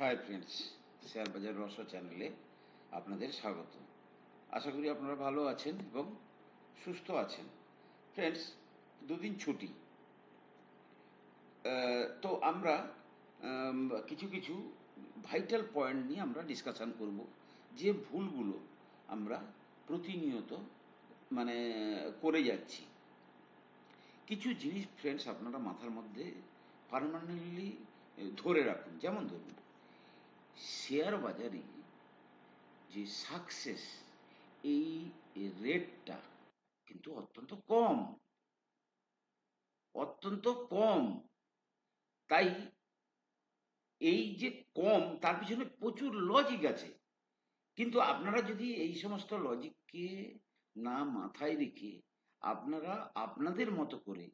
Hi friends share বাজার রহস্য চ্যানেলে আপনাদের স্বাগত। আশা করি আপনারা ভালো আছেন এবং সুস্থ আছেন। ফ্রেন্ডস দুদিন ছুটি। তো আমরা কিছু কিছু ভাইটাল পয়েন্ট নিয়ে আমরা ডিসকাশন করব। যে ভুলগুলো আমরা প্রতিনিয়ত মানে করে যাচ্ছি। কিছু জিনিস ফ্রেন্ডস আপনারা মাথার মধ্যে পারমানেন্টলি ধরে রাখুন। যেমন ধরুন শেয়ার বাজারে যে সাকসেস এই রেটটা কিন্তু অত্যন্ত কম। অত্যন্ত কম। তাই এই যে কম, তার পিছনে প্রচুর লজিক আছে। কিন্তু আপনারা যদি এই সমস্ত লজিককে না মাথায় রেখে আপনারা আপনাদের মতো করে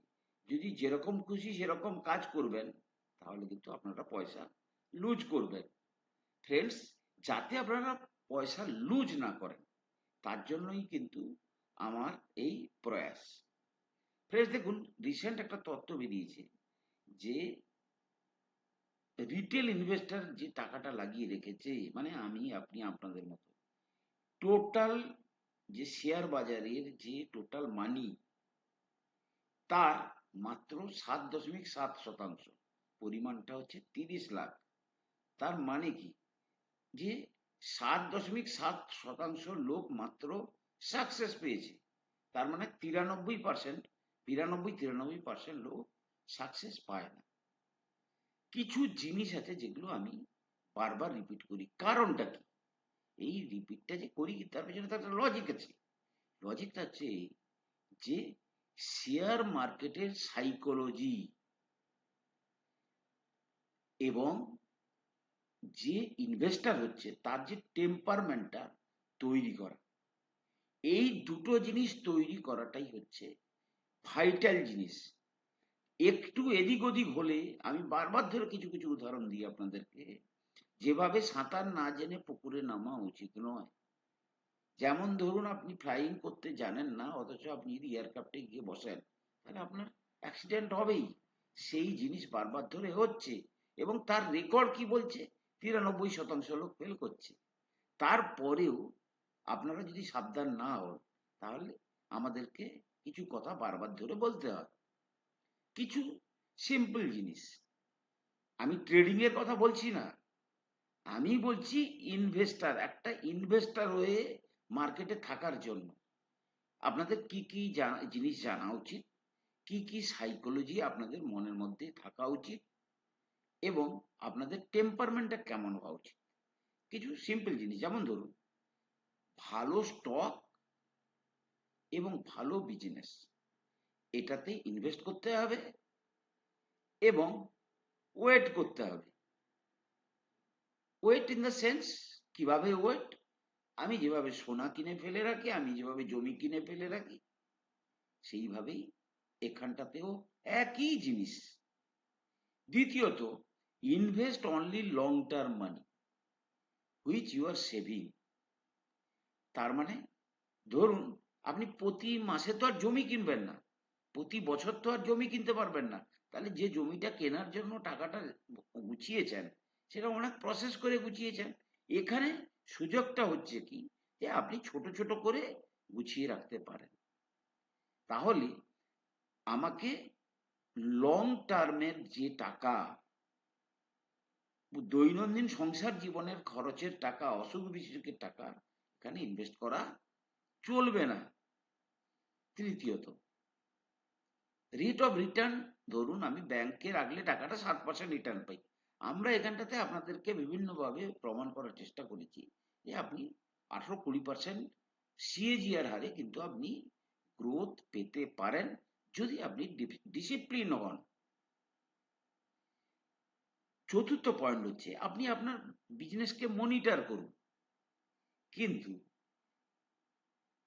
যদি যেরকম খুশি সেরকম কাজ করবেন, তাহলে কিন্তু আপনারা পয়সা লুজ করবেন। ফ্রেন্ডস যাতে আপনারা পয়সা লুজ না করেন, তার জন্যই কিন্তু আমার এই প্রয়াস। ফ্রেন্ডস দেখুন রিসেন্ট একটা তথ্য বেরিয়েছে যে রিটেল ইনভেস্টর যে টাকাটা লাগিয়ে রেখেছে মানে আমি, আপনি, আপনাদের মতো টোটাল যে শেয়ার বাজারের যে টোটাল মানি তার মাত্র সাত দশমিক সাত শতাংশ, পরিমাণটা হচ্ছে তিরিশ লাখ। তার মানে কি? যে সাত দশমিক সাত শতাংশ লোক মাত্র সাকসেস পেয়েছে। তার মানে তিরানব্বই পার্সেন্ট বিরানব্বই, তিরানব্বই পার্সেন্ট লোক সাকসেস পায় না। কিছু জিনিস আছে যেগুলো আমি বারবার রিপিট করি। কারণটা কি? এই রিপিটটা যে করি, তার পেছনে তার একটা লজিক আছে। লজিকটা হচ্ছে যে শেয়ার মার্কেটের সাইকোলজি এবং যে ইনভেস্টার হচ্ছে, তার যে টেম্পারমেন্টটা তৈরি করা। এই দুটো জিনিস তৈরি করাটাই হচ্ছে ভাইটাল জিনিস। একটু এদিক ওদিক হলে, আমি বারবার ধরে কিছু কিছু উদাহরণ দিই আপনাদেরকে, যেভাবে সাঁতার না জেনে পুকুরে নামা উচিত নয়। যেমন ধরুন, আপনি ফ্লাইং করতে জানেন না, অথচ আপনি যদি এয়ারক্রাফটে গিয়ে বসেন, তাহলে আপনার অ্যাক্সিডেন্ট হবেই। সেই জিনিস বারবার ধরে হচ্ছে এবং তার রেকর্ড কি বলছে? তিরানব্বই শতাংশ লোক ফেল করছে। তারপরেও আপনারা যদি সাবধান না হন, তাহলে আমাদেরকে কিছু কথা বারবার ধরে বলতে হয়। কিছু সিম্পল জিনিস। আমি ট্রেডিং এর কথা বলছি না। আমি বলছি ইনভেস্টার একটা ইনভেস্টার হয়ে মার্কেটে থাকার জন্য আপনাদের কি কি জানা- জিনিস জানা উচিত? কি কি সাইকোলজি আপনাদের মনের মধ্যে থাকা উচিত? এবং আপনাদের টেম্পারমেন্টটা কেমন হওয়া উচিত? কিছু সিম্পল জিনিস, যেমন ধরুন, ভালো স্টক এবং ভালো বিজনেস এটাতে ইনভেস্ট করতে হবে এবং ওয়েট করতে হবে। ওয়েট ইন দ্য সেন্স কীভাবে ওয়েট আমি যেভাবে সোনা কিনে ফেলে রাখি, আমি যেভাবে জমি কিনে ফেলে রাখি, সেইভাবেই এখানটাতেও একই জিনিস। দ্বিতীয়ত invest only long term money which you are saving তার মানে ধরুন, আপনি প্রতি মাসে তো আর জমি কিনবেন না, প্রতি বছর তো আর জমি কিনতে পারবেন না, তাহলে যে জমিটা কেনার জন্য টাকাটা গুছিয়েছেন, সেটা অনেক প্রসেস করে গুছিয়েছেন। এখানে সুযোগটা হচ্ছে কি, যে আপনি ছোট ছোট করে গুছিয়ে রাখতে পারেন। তাহলে, আমাকে লং টার্মের যে টাকা দৈনন্দিন সংসার জীবনের খরচের টাকা, অসুখ বিসুখের টাকা এখানে ইনভেস্ট করা চলবে না। তৃতীয়ত রেট অফ রিটার্ন ধরুন আমি ব্যাংকে রাখলে টাকাটা সাত পার্সেন্ট রিটার্ন পাই। আমরা এখানটাতে আপনাদেরকে বিভিন্নভাবে প্রমাণ করার চেষ্টা করেছি যে আপনি আঠারো কুড়ি পার্সেন্ট সিএজিআর হারে কিন্তু আপনি গ্রোথ পেতে পারেন যদি আপনি ডিসিপ্লিন হন। চতুর্থ পয়েন্ট হচ্ছে, আপনি আপনার বিজনেসকে মনিটর করুন। কিন্তু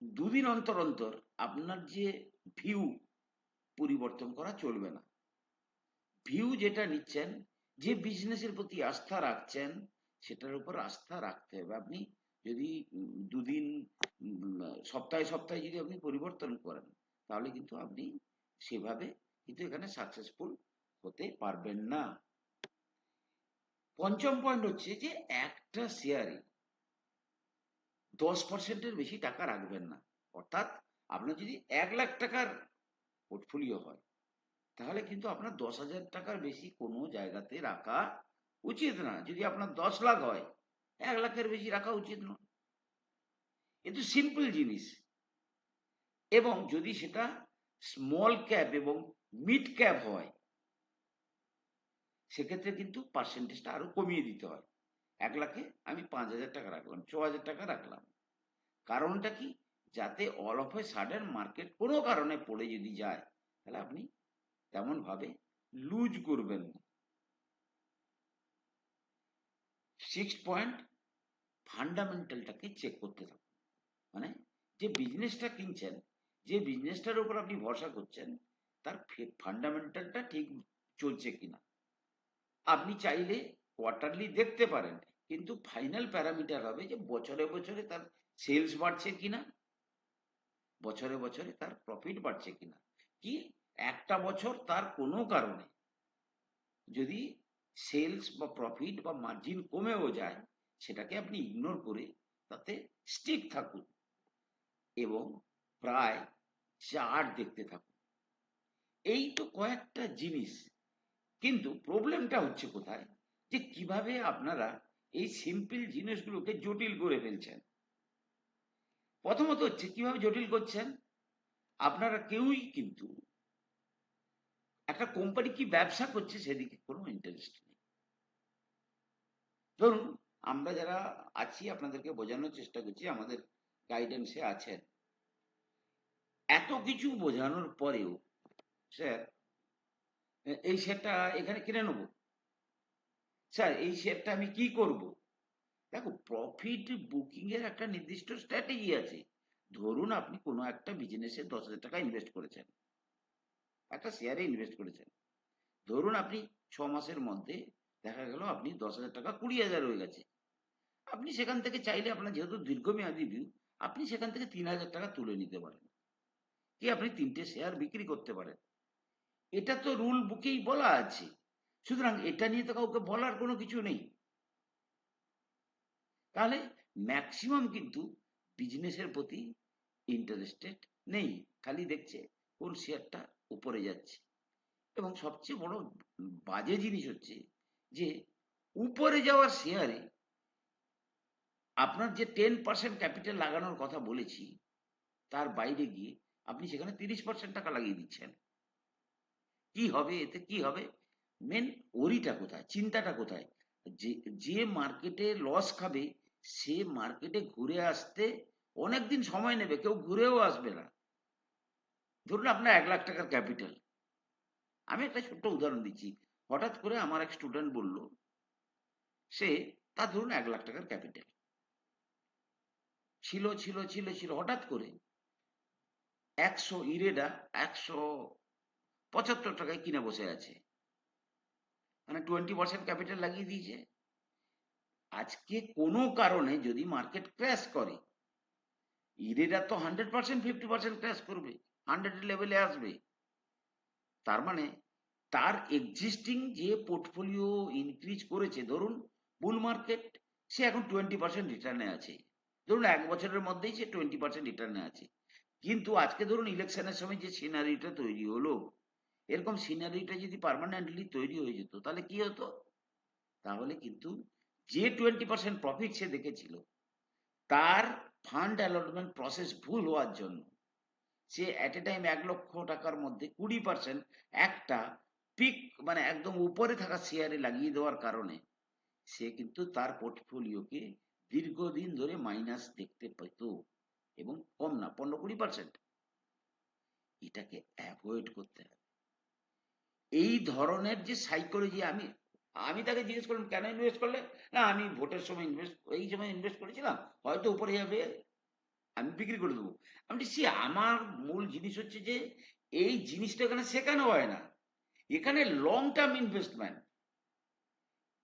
দুদিন অন্তর অন্তর আপনার যে ভিউ পরিবর্তন করা চলবে না। ভিউ যেটা নিচ্ছেন, যে বিজনেসের প্রতি আস্থা রাখছেন, সেটার উপর আস্থা রাখতে হবে। আপনি যদি দুদিন, সপ্তাহে সপ্তাহে যদি আপনি পরিবর্তন করেন, তাহলে কিন্তু আপনি সেভাবে কিন্তু এখানে সাকসেসফুল হতে পারবেন না। পঞ্চম পয়েন্ট হচ্ছে যে একটা শেয়ারে দশ পার্সেন্টের বেশি টাকা রাখবেন না। অর্থাৎ আপনার যদি এক লাখ টাকার পোর্টফোলিও হয়, তাহলে কিন্তু আপনার দশ হাজার টাকার বেশি কোনো জায়গাতে রাখা উচিত না। যদি আপনার দশ লাখ হয়, এক লাখের বেশি রাখা উচিত নয়। কিন্তু সিম্পল জিনিস। এবং যদি সেটা স্মল ক্যাপ এবং মিড ক্যাপ হয় সেক্ষেত্রে কিন্তু পার্সেন্টেজটা আরও কমিয়ে দিতে হয়। এক লাখে আমি পাঁচ হাজার টাকা রাখলাম, ছ হাজার টাকা রাখলাম। কারণটা কি? যাতে all of a sudden market কোনো কারণে পড়ে যদি যায়, তাহলে আপনি তেমন ভাবে লুজ করবেন না। সিক্স পয়েন্ট ফান্ডামেন্টালটাকে চেক করতে থাকুন। মানে যে বিজনেসটা কিনছেন, যে বিজনেসটার উপর আপনি ভরসা করছেন, তার ফান্ডামেন্টালটা ঠিক চলছে কিনা। আপনি চাইলে কোয়ার্টারলি দেখতে পারেন, কিন্তু ফাইনাল প্যারামিটার হবে যে বছরে বছরে তার সেলস বাড়ছে কিনা, বছরে বছরে তার প্রফিট বাড়ছে কিনা। কি? একটা বছর তার কোনো কারণে। যদি সেলস বা প্রফিট বা মার্জিন কমেও যায়, সেটাকে আপনি ইগনোর করে তাতে স্টিক থাকুন এবং প্রায় চার্ট দেখতে থাকুন। এই তো কয়েকটা জিনিস কিন্তু প্রবলেমটা হচ্ছে কোথায়? যে কীভাবে আপনারা এই সিম্পল জিনিসগুলোকে জটিল করে ফেলছেন? প্রথমত হচ্ছে কীভাবে জটিল করছেন? আপনারা কেউই কিন্তু একটা কোম্পানি কি ব্যবসা করছে সেদিকে কোনো ইন্টারেস্ট নেই। ধরুন, আমরা যারা আছি, আপনাদেরকে বোঝানোর চেষ্টা করছি, আমাদের গাইডেন্সে আছেন। এত কিছু বোঝানোর পরেও স্যার এই শেয়ারটা এখানে কিনে নেব। স্যার, এই শেয়ারটা আমি কি করব? দেখো প্রফিট বুকিং এর একটা নির্দিষ্ট স্ট্র্যাটেজি আছে। ধরুন আপনি কোনো একটা বিজনেসে দশ হাজার টাকা ইনভেস্ট করেছেন। একটা শেয়ারে ইনভেস্ট করেছেন। ধরুন আপনি ছ মাসের মধ্যে দেখা গেল আপনি দশ হাজার টাকা কুড়ি হাজার হয়ে গেছে। আপনি সেখান থেকে চাইলে আপনার যেহেতু দীর্ঘমেয়াদী ভিউ আপনি সেখান থেকে তিন হাজার টাকা তুলে নিতে পারেন। কি আপনি তিনটে শেয়ার বিক্রি করতে পারেন? এটা তো রুল বুকেই বলা আছে। সুতরাং এটা নিয়ে তো কাউকে বলার কোনো কিছু নেই। তাহলে ম্যাক্সিমাম কিন্তু বিজনেসের প্রতি ইন্টারেস্টেড নেই। খালি দেখছে কোন শেয়ারটা উপরে যাচ্ছে। এবং সবচেয়ে বড় বাজে জিনিস হচ্ছে যে উপরে যাওয়ার শেয়ারে আপনার যে টেন পার্সেন্ট ক্যাপিটাল লাগানোর কথা বলেছি, তার বাইরে গিয়ে আপনি সেখানে তিরিশ পার্সেন্ট টাকা লাগিয়ে দিচ্ছেন। কি হবে এতে কি হবে? মেন ওরিটা কোথায়? চিন্তাটা কোথায়? যে যে মার্কেটে লস খাবে, সে মার্কেটে ঘুরে আসতে অনেকদিন সময় নেবে, কেউ ঘুরেও আসবে না। ধরুন আপনার এক লাখ টাকার ক্যাপিটাল আমি একটা ছোট্ট উদাহরণ দিচ্ছি। হঠাৎ করে আমার এক স্টুডেন্ট বলল, সে, তার ধরুন এক লাখ টাকার ক্যাপিটাল ছিল ছিল ছিল ছিল, হঠাৎ করে একশো, ইরেডা, একশো পঁচাত্তর টাকায় কিনে বসে আছে। মানে টোয়েন্টি পার্সেন্ট ক্যাপিটাল লাগিয়ে দিয়েছে। আজকে কোনো কারণে যদি মার্কেট ক্র্যাশ করে ইরেডা তো hundred percent fifty percent crash করবে হান্ড্রেড লেভেলে আসবে। তার মানে তার এক্সিস্টিং যে পোর্টফোলিও ইনক্রিজ করেছে, ধরুন বুল মার্কেট সে এখন টোয়েন্টি পার্সেন্ট রিটার্নে আছে। ধরুন এক বছরের মধ্যেই সে টোয়েন্টি পার্সেন্ট রিটার্নে আছে। কিন্তু আজকে ধরুন ইলেকশনের সময় যে সিনারিটা তৈরি হলো এরকম সিনারিটা যদি পারমানেন্টলি তৈরি হয়ে যেত, তাহলে কি হতো? তাহলে কিন্তু যে টোয়েন্টি পার্সেন্ট প্রফিট সে দেখেছিল, তার ফান্ড অ্যালটমেন্ট প্রসেস ভুল হওয়ার জন্য সে অ্যাট এ টাইম এক লক্ষ টাকার মধ্যে কুড়ি পার্সেন্ট একটা পিক মানে একদম উপরে থাকা শেয়ারে লাগিয়ে দেওয়ার কারণে সে কিন্তু তার পোর্টফোলিওকে দীর্ঘদিন ধরে মাইনাস দেখতে পেত এবং কম না, পনেরো কুড়ি পার্সেন্ট এটাকে অ্যাভয়েড করতে হবে। এই ধরনের যে সাইকোলজি আমি আমি তাকে জিজ্ঞেস করলাম, কেন ইনভেস্ট করলে? না, আমি ভোটের সময় ইনভেস্ট এই সময় ইনভেস্ট করেছিলাম। হয়তো উপরে যাবে। আমি বিক্রি করে দেবো। আমি সে আমার মূল জিনিস হচ্ছে যে, এই জিনিসটা এখানে শেখানো হয় না। এখানে লং টার্ম ইনভেস্টমেন্ট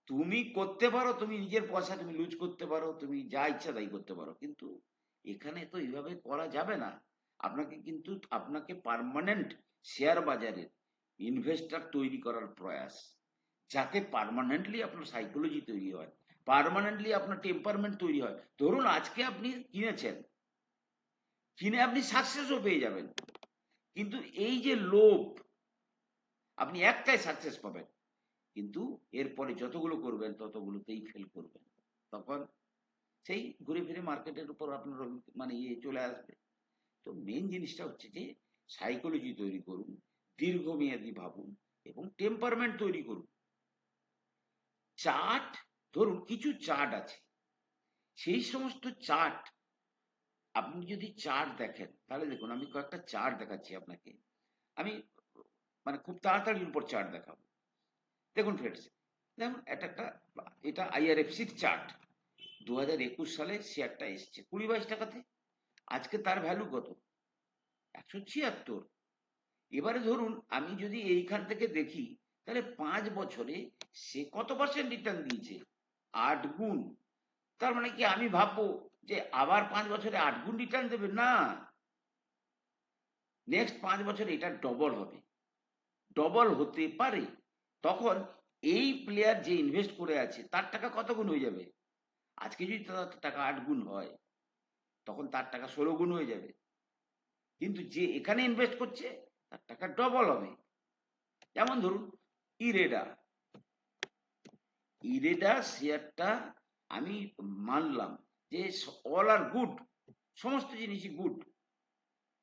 তুমি করতে পারো, তুমি নিজের পয়সা তুমি লুজ করতে পারো, তুমি যা ইচ্ছা তাই করতে পারো। কিন্তু এখানে তো এইভাবে করা যাবে না। আপনাকে কিন্তু, আপনাকে পারমানেন্ট শেয়ার বাজারে ইনভেস্টার তৈরি করার প্রয়াস, যাতে পার্মানেন্টলি আপনার সাইকোলজি তৈরি হয় পার্মানেন্টলি আপনার টেম্পারমেন্ট তৈরি হয়। ধরুন আজকে আপনি কিনেছেন, কিনে আপনি সাকসেসও পেয়ে যাবেন, কিন্তু এই যে লোভ, আপনি একটাই সাকসেস পাবেন, কিন্তু এরপরে যতগুলো করবেন, ততগুলোতেই ফেল করবেন। তখন সেই ঘুরে ফিরে মার্কেটের উপর আপনার মানে ইয়ে চলে আসবে। তো মেন জিনিসটা হচ্ছে যে সাইকোলজি তৈরি করুন দীর্ঘমেয়াদী ভাবুন এবং টেম্পারমেন্ট তৈরি করুন। চার্ট ধরুন কিছু চার্ট আছে। সেই সমস্ত চার্ট আপনি যদি চার্ট দেখেন, তাহলে দেখুন আমি কয়েকটা চার্ট দেখাচ্ছি আপনাকে। আমি মানে খুব তাড়াতাড়ির উপর চার্ট দেখাবো। দেখুন ফ্রেন্ডস দেখুন এটা একটা, এটা আইআরএফসির চার্ট দু হাজার একুশ সালে শেয়ারটা এসছে কুড়ি বাইশ টাকাতে। আজকে তার ভ্যালু কত? একশো ছিয়াত্তর। এবারে ধরুন আমি যদি এইখান থেকে দেখি, তাহলে পাঁচ বছরে সে কত পার্সেন্ট রিটার্ন দিয়েছে? আট গুণ। তার মানে কি আমি ভাববো যে আবার পাঁচ বছরে আট গুণ রিটার্ন দেবে? না। নেক্সট পাঁচ বছরে এটা ডবল হবে। ডবল হতে পারে। তখন এই প্লেয়ার যে ইনভেস্ট করে আছে, তার টাকা কত গুণ হয়ে যাবে? আজকে যদি তার টাকা আট গুণ হয়, তখন তার টাকা ষোলো গুণ হয়ে যাবে। কিন্তু যে এখানে ইনভেস্ট করছে তার টাকা ডবল হবে। যেমন ধরুন ইরেডা ইরেডা শেয়ারটা আমি মানলাম যে অল আর গুড সমস্ত জিনিসই গুড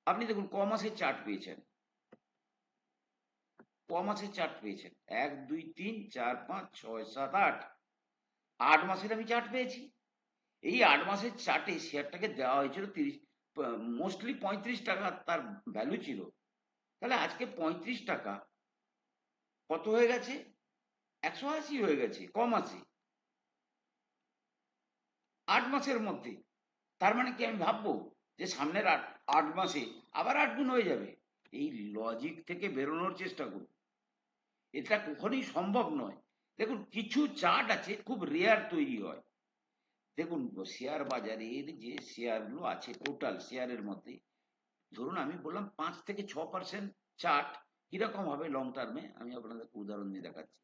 আপনি দেখুন, ক মাসের চার্ট পেয়েছেন। ক মাসের চার্ট পেয়েছেন। এক, দুই, তিন, চার, পাঁচ, ছয়, সাত, আট। আট মাসের আমি চার্ট পেয়েছি। এই আট মাসের চার্টে শেয়ারটাকে দেওয়া হয়েছিল তিরিশ মোস্টলি পঁয়ত্রিশ টাকা তার ভ্যালু ছিল। তাহলে আজকে পঁয়ত্রিশ টাকা। কত হয়ে গেছে? একশো আশি হয়ে গেছে, কম আছে আট মাসের মধ্যে। তার মানে কি আমি ভাববো যে সামনের আট আট মাসে আবার আট গুণ হয়ে যাবে? এই লজিক থেকে বেরোনোর চেষ্টা করুন। এটা কখনোই সম্ভব নয়। দেখুন, কিছু চার্ট আছে, খুব রেয়ার তৈরি হয়। দেখুন শেয়ার বাজারের যে শেয়ারগুলো আছে টোটাল শেয়ারের মধ্যে ধরুন আমি বললাম পাঁচ থেকে ছ পার্সেন্ট চার্ট কীরকম হবে লং টার্মে আমি আপনাদেরকে উদাহরণ দিয়ে দেখাচ্ছি।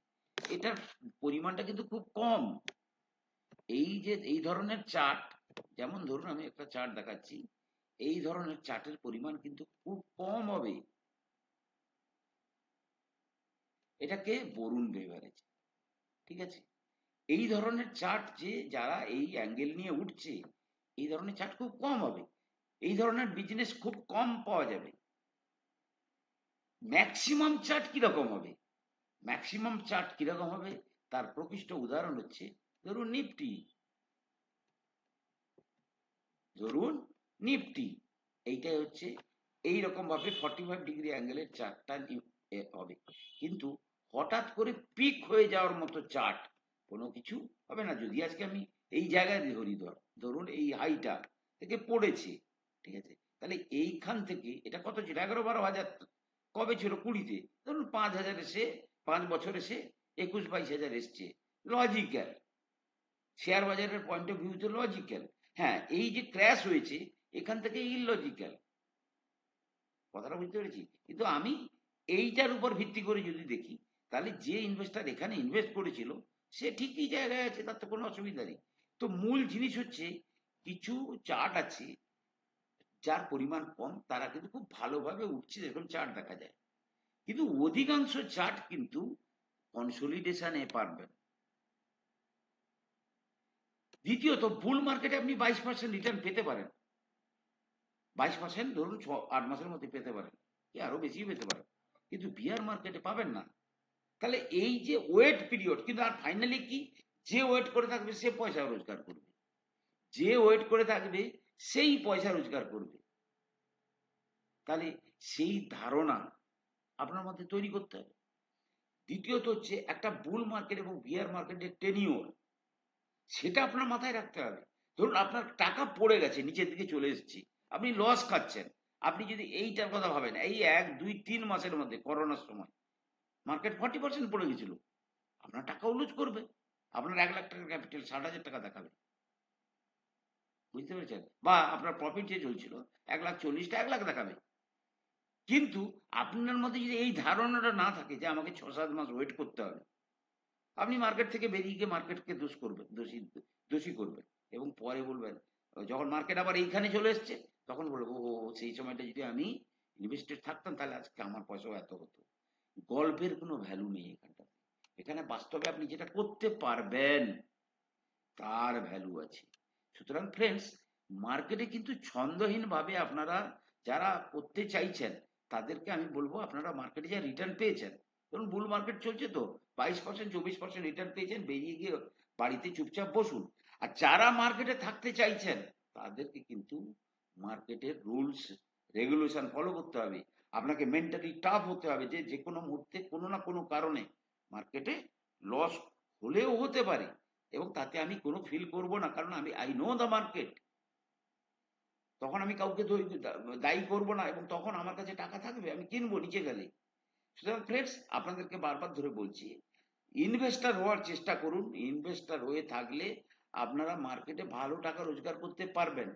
এটার পরিমাণটা কিন্তু খুব কম। এই যে, এই ধরনের চার্ট যেমন ধরুন আমি একটা চার্ট দেখাচ্ছি, এই ধরনের চার্টের পরিমাণ কিন্তু খুব কম হবে। এটাকে বরুণ বেভারেজ। ঠিক আছে? এই ধরনের চার্ট যে, যারা এই অ্যাঙ্গেল নিয়ে উঠছে, এই ধরনের চার্ট খুব কম হবে। এই ধরনের বিজনেস খুব কম পাওয়া যাবে। ম্যাক্সিমাম চার্ট কীরকম হবে? ম্যাক্সিমাম চার্ট কীরকম হবে? তার প্রকৃষ্ট উদাহরণ হচ্ছে, ধরুন নিফটি। ধরুন নিফটি। এইটাই হচ্ছে এই রকম ভাবে ফর্টি ফাইভ ডিগ্রি অ্যাঙ্গেলের চার্টটা হবে। কিন্তু হঠাৎ করে পিক হয়ে যাওয়ার মতো চার্ট কোনো কিছু হবে না। যদি আজকে আমি এই জায়গায় ধরি ধর, ধরুন এই হাইটা থেকে পড়েছে ঠিক আছে? তাহলে এইখান থেকে, এটা কত ছিল? এগারো বারো হাজার কবে ছিল? কুড়িতে। ধরুন পাঁচ হাজার এসে, পাঁচ বছর এসে একুশ বাইশ হাজার এসছে। লজিক্যাল শেয়ার বাজারের পয়েন্ট অফ ভিউতে লজিক্যাল হ্যাঁ এই যে ক্র্যাশ হয়েছে, এখান থেকে ইললজিক্যাল কথাটা বুঝতে পেরেছি? কিন্তু আমি এইটার উপর ভিত্তি করে যদি দেখি, তাহলে যে ইনভেস্টার এখানে ইনভেস্ট করেছিল, সে ঠিকই জায়গায় আছে, তার তো কোনো অসুবিধা নেই। তো মূল জিনিস হচ্ছে, কিছু চার্ট আছে যার পরিমাণ কম, তারা কিন্তু খুব ভালোভাবে উঠছে এরকম চার্ট দেখা যায়। কিন্তু অধিকাংশ চার্ট কিন্তু কনসোলিডেশনে পারবেন দ্বিতীয়ত বুল মার্কেটে আপনি বাইশ পার্সেন্ট রিটার্ন পেতে পারেন। বাইশ পার্সেন্ট ধরুন ছ, আট মাসের মধ্যে পেতে পারেন। কি আরও বেশি পেতে পারেন। কিন্তু বিয়ার মার্কেটে পাবেন না। তাহলে এই যে ওয়েট পিরিয়ড কিন্তু আর ফাইনালি কি? যে ওয়েট করে থাকবে, সে পয়সা রোজগার করবে। যে ওয়েট করে থাকবে সেই পয়সা রোজগার করবে। তাহলে সেই ধারণা আপনার মধ্যে তৈরি করতে হবে। দ্বিতীয়ত হচ্ছে একটা বুল মার্কেট এবং বিয়ার মার্কেটের টেনিওর সেটা আপনার মাথায় রাখতে হবে। ধরুন আপনার টাকা পড়ে গেছে, নিচের দিকে চলে এসেছে, আপনি লস খাচ্ছেন। আপনি যদি এইটার কথা ভাবেন, এই এক, দুই, তিন মাসের মধ্যে করোনার সময় মার্কেট ফর্টি পার্সেন্ট পড়ে গেছিল। আপনার টাকা লুজ করবে। আপনার এক লাখ টাকার ক্যাপিটাল ষাট হাজার টাকা দেখাবে। বুঝতে পেরেছেন? বা আপনার প্রফিট যে চলছিল, এক লাখ চল্লিশটা এক লাখ দেখাবে। কিন্তু আপনার মধ্যে যদি এই ধারণাটা না থাকে যে আমাকে ছ সাত মাস ওয়েট করতে হবে, আপনি মার্কেট থেকে বেরিয়ে গিয়ে মার্কেটকে দোষ করবেন, দোষী দোষী করবেন। এবং পরে বলবেন, যখন মার্কেট আবার এইখানে চলে এসছে, তখন বলব ও সেই সময়টা যদি আমি ইনভেস্টেড থাকতাম, তাহলে আজকে আমার পয়সাও এত হতো। গল্পের কোনো ভ্যালু নেই এখানটা এখানে বাস্তবে আপনি যেটা করতে পারবেন, তার ভ্যালু আছে। সুতরাং ফ্রেন্ডস মার্কেটে কিন্তু ছন্দহীনভাবে আপনারা যারা করতে চাইছেন, তাদেরকে আমি বলব আপনারা মার্কেটে যা রিটার্ন পেয়েছেন। ধরুন বুল মার্কেট চলছে তো, বাইশ পার্সেন্ট চব্বিশ পার্সেন্ট রিটার্ন পেয়েছেন, বেরিয়ে গিয়ে বাড়িতে চুপচাপ বসুন। আর যারা মার্কেটে থাকতে চাইছেন, তাদেরকে কিন্তু মার্কেটের রুলস রেগুলেশন ফলো করতে হবে। আপনাকে মেন্টালি টাফ হতে হবে যে যে কোনো মুহূর্তে কোনো না কোনো কারণে মার্কেটে লস হলেও হতে পারে। এবং তাতে আমি কোনো ফিল করব না, কারণ আমি আই নো দ্য মার্কেট তখন আমি কাউকে দায়ী করব না, এবং তখন আমার কাছে টাকা থাকবে, আমি কিনবো নিচে গেলে। সুতরাং ফ্রেন্ডস আপনাদেরকে বারবার ধরে বলছি ইনভেস্টার হওয়ার চেষ্টা করুন। ইনভেস্টার হয়ে থাকলে আপনারা মার্কেটে ভালো টাকা রোজগার করতে পারবেন।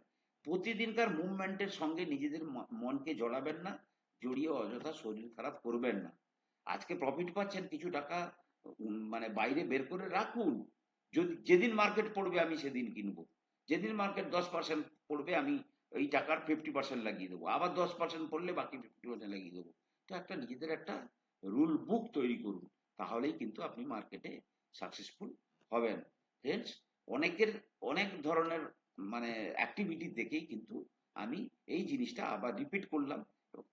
প্রতিদিনকার মুভমেন্টের সঙ্গে নিজেদের মনকে জড়াবেন না, জড়িয়ে অযথা শরীর খারাপ করবেন না। আজকে প্রফিট পাচ্ছেন, কিছু টাকা মানে বাইরে বের করে রাখুন। যদি যেদিন মার্কেট পড়বে আমি সেদিন কিনবো। যেদিন মার্কেট দশ পার্সেন্ট পড়বে আমি এই টাকার ফিফটি পার্সেন্ট লাগিয়ে দেবো। আবার দশ পার্সেন্ট পড়লে বাকি ফিফটি পার্সেন্ট লাগিয়ে দেবো। তো একটা নিজেদের একটা রুল বুক তৈরি করুন। তাহলেই কিন্তু আপনি মার্কেটে সাকসেসফুল হবেন। ফ্রেন্ডস অনেকের, অনেক ধরনের মানে অ্যাক্টিভিটি দেখেই কিন্তু আমি এই জিনিসটা আবার রিপিট করলাম।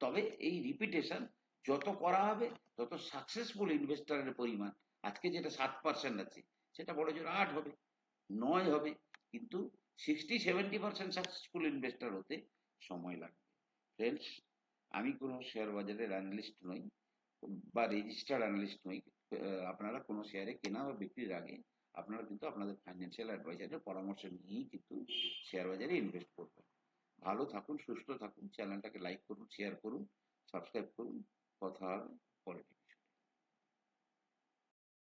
তবে এই রিপিটেশন যত করা হবে, তত সাকসেসফুল ইনভেস্টারের পরিমাণ, আজকে যেটা সাত পার্সেন্ট আছে সেটা বড় জোর আট হবে, নয় হবে, কিন্তু sixty seventy percent successful investor হতে সময় লাগবে। ফ্রেন্ডস আমি কোনো শেয়ার বাজারের অ্যানালিস্ট নই বা রেজিস্টার্ড অ্যানালিস্ট নই আপনারা কোনো শেয়ারে কেনা বা বিক্রির আগে আপনারা কিন্তু আপনাদের ফাইন্যান্সিয়াল অ্যাডভাইজারের পরামর্শ নিয়েই কিন্তু শেয়ার বাজারে ইনভেস্ট করবেন। ভালো থাকুন, সুস্থ থাকুন চ্যানেলটাকে লাইক করুন শেয়ার করুন সাবস্ক্রাইব করুন, কথা হবে পরে।